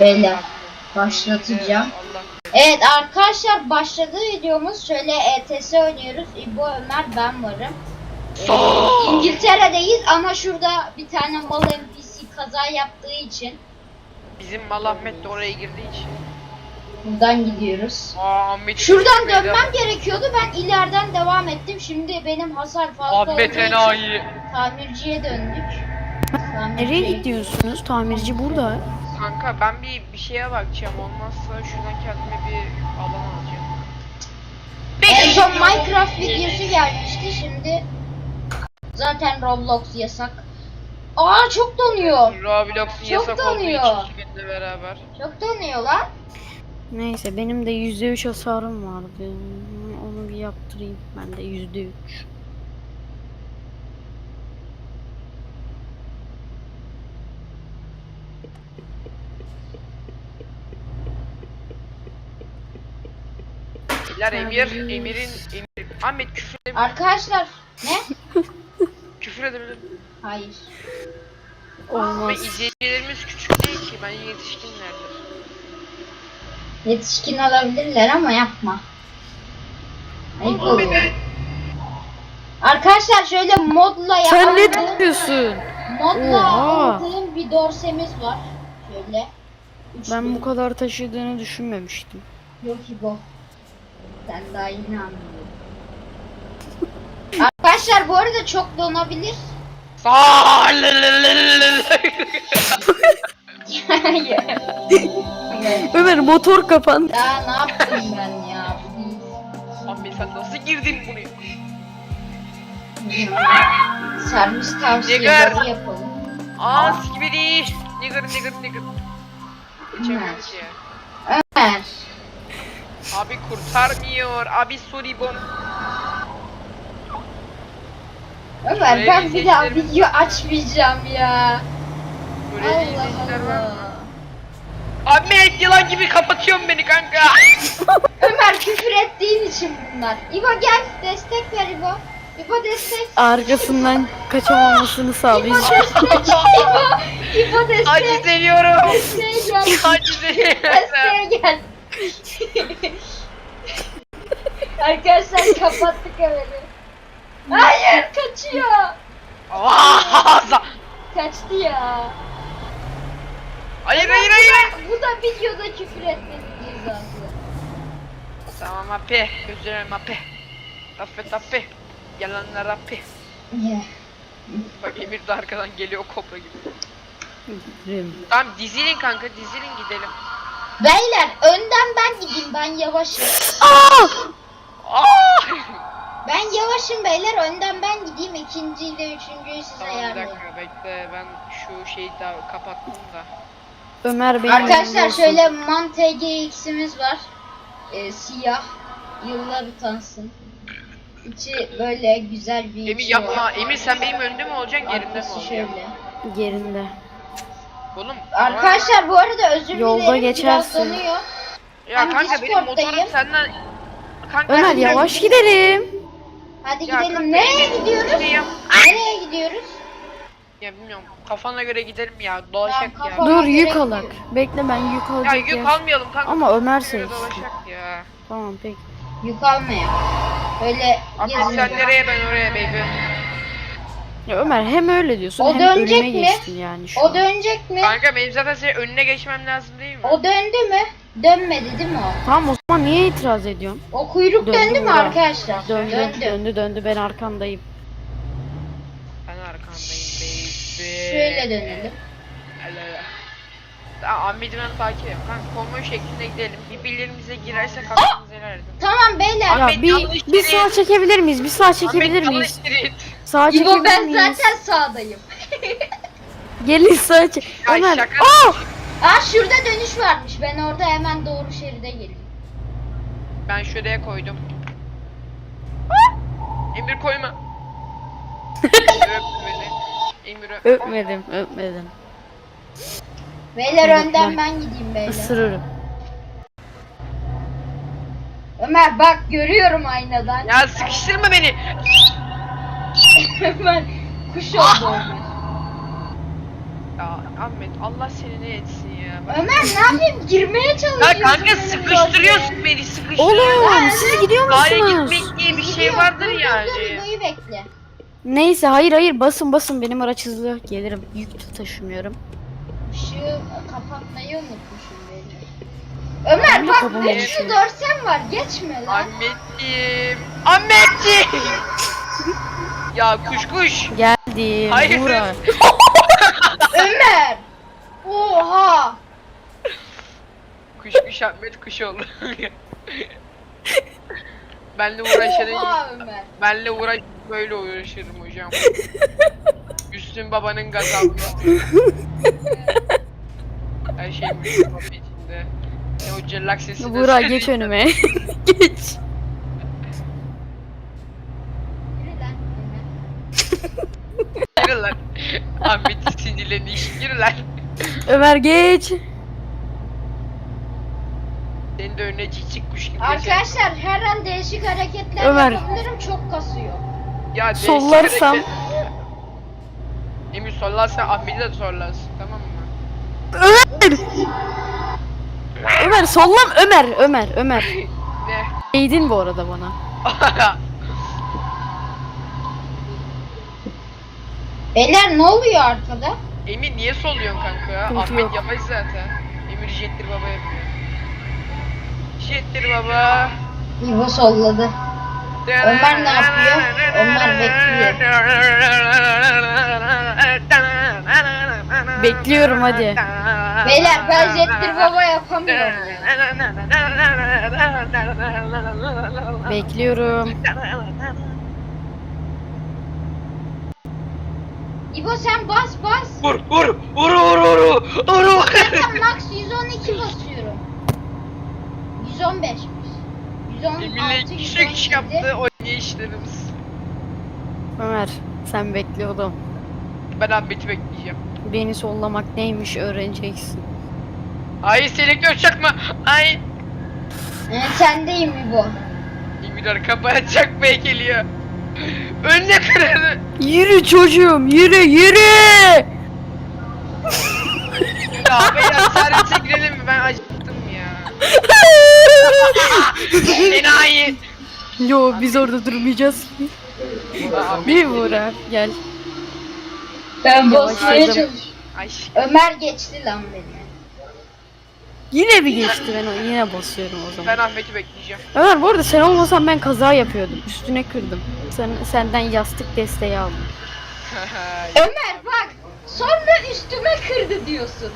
Beyler başlatacağım. Evet arkadaşlar başladı videomuz. Şöyle ETS oynuyoruz. İbo Ömer ben varım. Ee, İngiltere'deyiz ama şurada bir tane mal NPC kaza yaptığı için Bizim Mal Ahmet de oraya girdiği için. buradan gidiyoruz. Aa Ahmet. Şuradan dönmem gerekiyordu. Ben ileriden devam ettim. Şimdi benim hasar fazla olduğu Ahmet için enayi. tamirciye döndük. Tamirciye- Nereye gidiyorsunuz? Tamirci burada. Kanka ben bir bir şeye bakacağım. Olmazsa şuradan kendime bir alan alacağım. En son Minecraft videosu gelmişti. Şimdi zaten Roblox yasak. Aa çok donuyor. Roblox'un Çok yasak olduğu donuyor. için iki günde beraber. Çok donuyor lan. Neyse benim de %3 hasarım vardı. Onu bir yaptırayım. Ben de %3. Beyler Emir, Emir'in Emir. Ahmet küfür edebilir, Arkadaşlar ne? küfür edebilir. Hayır. Ve Olmaz. izleyicilerimiz küçük değil ki. Ben yetişkinlerdir. Yetişkin olabilirler ama yapma. Ayıp oluyor. Arkadaşlar şöyle modla Sen ne yapıyorsun? modla Oha. aldığım bir dorsemiz var. Şöyle. Üç Ben bu kadar taşıdığını düşünmemiştim. Yok İbo. Sen daha yeni anlıyorsun. Arkadaşlar bu arada çok donabilir. Aa, lelelelelele. Evet. Ömer motor kapan. Daha ne yaptım ben ya? Ahmet sen nasıl girdin buraya? Servis tavsiyeleri Nigger. yapalım. Aa sikibidi. Nigger nigger nigger. Geçemiyorum ki. Ömer. Abi kurtarmıyor. Abi sorry bon. Ömer Şuraya ben bir daha video açmayacağım ya. Böyle bir Allah izleyiciler var mı? Allah. Ahmet yılan gibi kapatıyorsun beni kanka. Ömer küfür ettiğin için bunlar. İbo gel destek ver İbo. İbo destek. Arkasından kaçamamasını İbo sağlayacağım. destek. İbo. İbo destek. Aciz ediyorum. Desteğe gel. Aciz ediyorum. Desteğe gel. Arkadaşlar kapattık evini. Hayır kaçıyor. Aa, Kaçtı ya. Hayır hayır hayır. Bu da videoda küfür etmenin cezası. Tamam abi. Gözlerim abi. Tappe tappe. Yalanlar abi. Yeah. Bak Emir de arkadan geliyor kobra gibi. Tamam dizilin kanka dizilin gidelim. Beyler önden ben gideyim ben yavaşım. Aa! Ben yavaşım beyler önden ben gideyim ikinciyle üçüncüyü size Tamam bir dakika bekle ben şu şeyi daha kapattım da. Ömer benim yanımda Arkadaşlar olsun. şöyle MAN TGX'imiz var. Ee, siyah. Yıllar utansın. İçi böyle güzel bir Emir içi yapma. var. Emir sen benim önümde mi olacaksın gerimde mi Arkası olacaksın? şöyle. Yerinde. Oğlum. Arkadaşlar bu arada özür Yolda dilerim geçersin. biraz donuyor. Ya ben kanka benim Discord'dayım. motorum senden... Kanka Ömer yavaş gidelim. Hadi Ya gidelim. kanka, Nereye gidiyoruz? şey yap- Nereye gidiyoruz? Ya bilmiyorum. Kafana göre gidelim ya. Dolaşak ya. kafa- Dur yük alak. Bekle ben yük Ya alacak yük yer- almayalım kanka. Ama Ömer göre seçsin. Dolaşak ya. Tamam peki. Yük almaya. Böyle Abi sen nereye ben oraya baby. Ya Ömer hem öyle diyorsun O hem dönecek önüme mi? geçtin yani şu O an. dönecek mi? Kanka benim zaten senin önüne geçmem lazım değil mi? O döndü mü? Dönmedi değil mi o? Tamam o zaman niye itiraz ediyorsun? O kuyruk Döndü döndü mü Burak. arkadaşlar? Döndü, Döndü. döndü, döndü, ben arkandayım. Ben arkandayım baby. Şöyle dönelim. Ben takip ediyorum. Kanka konvoy şeklinde gidelim. Birbirlerimize girersek hakkımızı helal edin. Tamam beyler. Ya Ahmet, bir, yanlış bir yere- sağa çekebilir miyiz? Bir sağa çekebilir miyiz? Sağa İbo çekebilir ben miyiz? zaten sağdayım. Gelin sağa çek. Ömer. şaka- Aa! Şurada dönüş varmış. Ben orada hemen doğru şeride geleyim. Ben şuraya koydum. Emir koyma. Öptü beni. Emir öp. Öpmedim, öpmedim. Beyler Yok, önden ben- ben gideyim beyler. Isırırım. Ömer bak görüyorum aynadan. Ya sıkıştırma beni. Ömer kuş oldu Ömer. Ya Ahmet Allah seni ne etsin ya. Ben- Ömer ne yapayım? Girmeye Ya çalışıyorsun. kanka benim sıkıştırıyorsun beni sıkıştırıyorsun. Oğlum siz gidiyor Sahaya musunuz? gitmek diye bir Gidiyor. şey vardır Dur, dur, yani. Dur, İbo'yu bekle. Neyse hayır hayır basın basın benim araç hızlı gelirim. Yük taşımıyorum. Işığı kapatmayı unutmuşum beni. Ömer Ben de bak kafamı üçlü yaşıyorum. dorsen var geçme lan. Ahmetciğim. Ahmetciğim. ya kuş kuş. Geldim. Hayır. Ömer. Oha. Kuş kuş Ahmet kuş oldu. Benle uğraşanın Oha Ömer. benle uğraş böyle uğraşırım hocam. Üstün babanın gazabı. Her şey Müslüm içinde. Ne o cellak sesi Buğra geç önüme. geç. Yürü lan Ömer. Yürü lan. Ahmet'i sinirlenmiş. Yürü lan. Ömer geç. Senin de önüne cicik kuş gibi Arkadaşlar her an değişik hareketler Ömer. yapabilirim çok kasıyor. Ya değişik Sollarsam- hareket- Emin sollarsan Ahmet'i de sollarsın tamam mı? Ömer. Ömer sollam Ömer Ömer Ömer. Ne? Eğdin bu arada bana. Beyler ne oluyor arkada? Emin niye solluyorsun kanka? Sıkıntı Ahmet yok. yavaş zaten. Emir jettir baba yapıyor. Jettir baba. İbo solladı. Ömer ne yapıyor? Ömer bekliyor. Bekliyorum hadi. Beyler ben Jettir Baba yapamıyorum. Bekliyorum. İbo sen bas bas. Vur vur vur vur vur vur vur. Ben max 112 basıyorum. 115'miş. 116, Emin'le iş 117. yaptı oynayışlarımız. Ömer sen bekle oğlum. Ben Ahmet'i bekleyeceğim. Beni sollamak neymiş öğreneceksin. Ay selektör çakma. Ay. Ee, sendeyim İbo. Emir arka bana çakmaya geliyor. Önüne kırarı. Yürü çocuğum yürü yürü. Ya beyler servis'e girelim mi? Ben acıktım ya. Enayi. Yo biz orada durmayacağız ki. Bir Buğra gel. Ben çalışıyorum. Aşk. Ömer geçti lan beni. Yine bir geçti ben o yine basıyorum o zaman. Ben Ahmet'i bekleyeceğim. Ömer bu arada sen olmasan ben kaza yapıyordum. Üstüne kırdım. Sen, senden yastık desteği aldım. Ömer bak. Sonra üstüme kırdı diyorsun.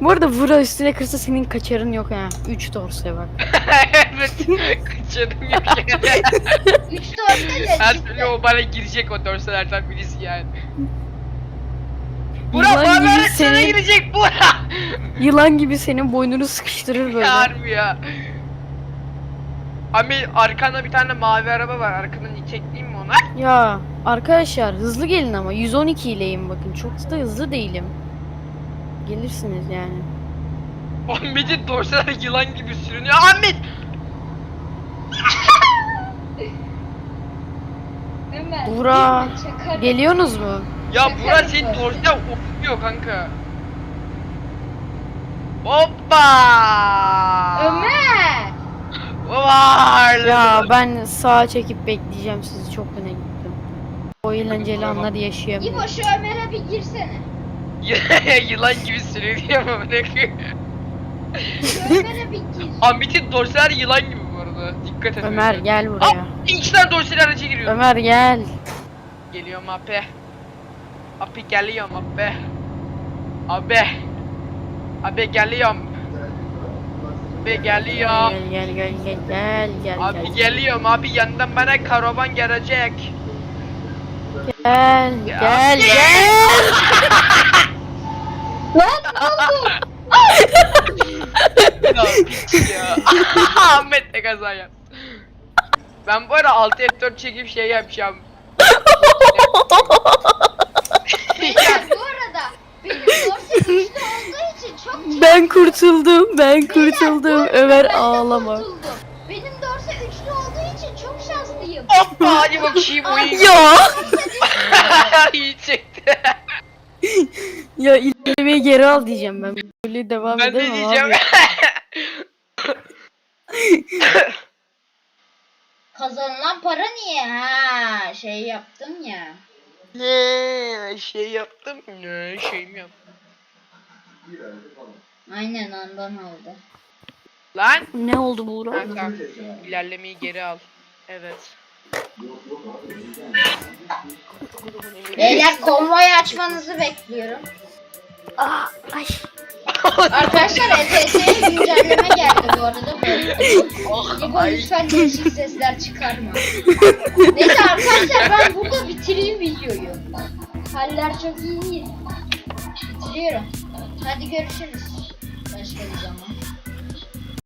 Bu arada Vura üstüne kırsa senin kaçarın yok ha. 3 dorse bak. evet. Kaçırdım yok yani. 3 dörtte de Her türlü o bana girecek o dörselerden birisi yani. Bura Yılan bana gibi sana seni- girecek Bura. Yılan gibi senin boynunu sıkıştırır böyle. Harbi ya. Abi arkanda bir tane mavi araba var. Arkadan çekeyim mi ona? Ya arkadaşlar hızlı gelin ama 112 ileyim bakın. Çok da hızlı değilim. Gelirsiniz yani. Ahmet'in dorseler yılan gibi sürünüyor. Ahmet! Ömer. Buğra, gitme, çakarım. Geliyorsunuz mu? Ya Burak senin dorseler okuyor kanka. Hoppa! Ömer. Var. Ya ben sağa çekip bekleyeceğim sizi çok öne gittim. O eğlenceli anları yaşayamıyorum. İbo şu Ömer'e bir girsene. yılan gibi sürünüyor mu? Ne Ömer'e bir gir. Ahmet'in dorseler yılan gibi bu arada. Dikkat et. Ömer gel Aa, buraya. iki tane dorseli araca giriyor. Ömer gel. Geliyorum abi. Abi geliyorum abi. Abi. Abi geliyorum. Abi geliyorum. Gel gel gel gel gel gel. Abi gel. geliyorum abi yandan bana karavan gelecek. Gel Ya. gel gel. Lan ne oldu? Ya piç ya. Ahmet de kaza yap. Ben bu ara 6 F4 çekip şey yapacağım. Beyler bu arada benim dorse güçlü olduğu için çok Ben kurtuldum. Ben Beyler, kurtuldum. arada Ömer ben de ağlama. kurtuldum. Benim dorse üçlü olduğu için çok şanslıyım. Hoppa hadi bakayım oyun. Ya. İyi çekti. ya ilerlemeyi geri al diyeceğim ben. Böyle devam Ben de edemem diyeceğim. abi. Kazanılan para niye? Ha şey yaptım ya. Ne şey yaptım. Ne şey mi yaptım? Aynen ondan oldu. Lan. Ne oldu Buğra? Kanka ilerlemeyi geri al. Evet. Beyler konvoyu açmanızı bekliyorum. Aa, ay. Arkadaşlar ETS'ye güncelleme geldi bu arada. Oh, İbo ay. lütfen değişik sesler çıkarma. Neyse arkadaşlar ben burada bitireyim videoyu. Haller çok iyi değil. Bitiriyorum. Hadi görüşürüz. Başka bir zaman.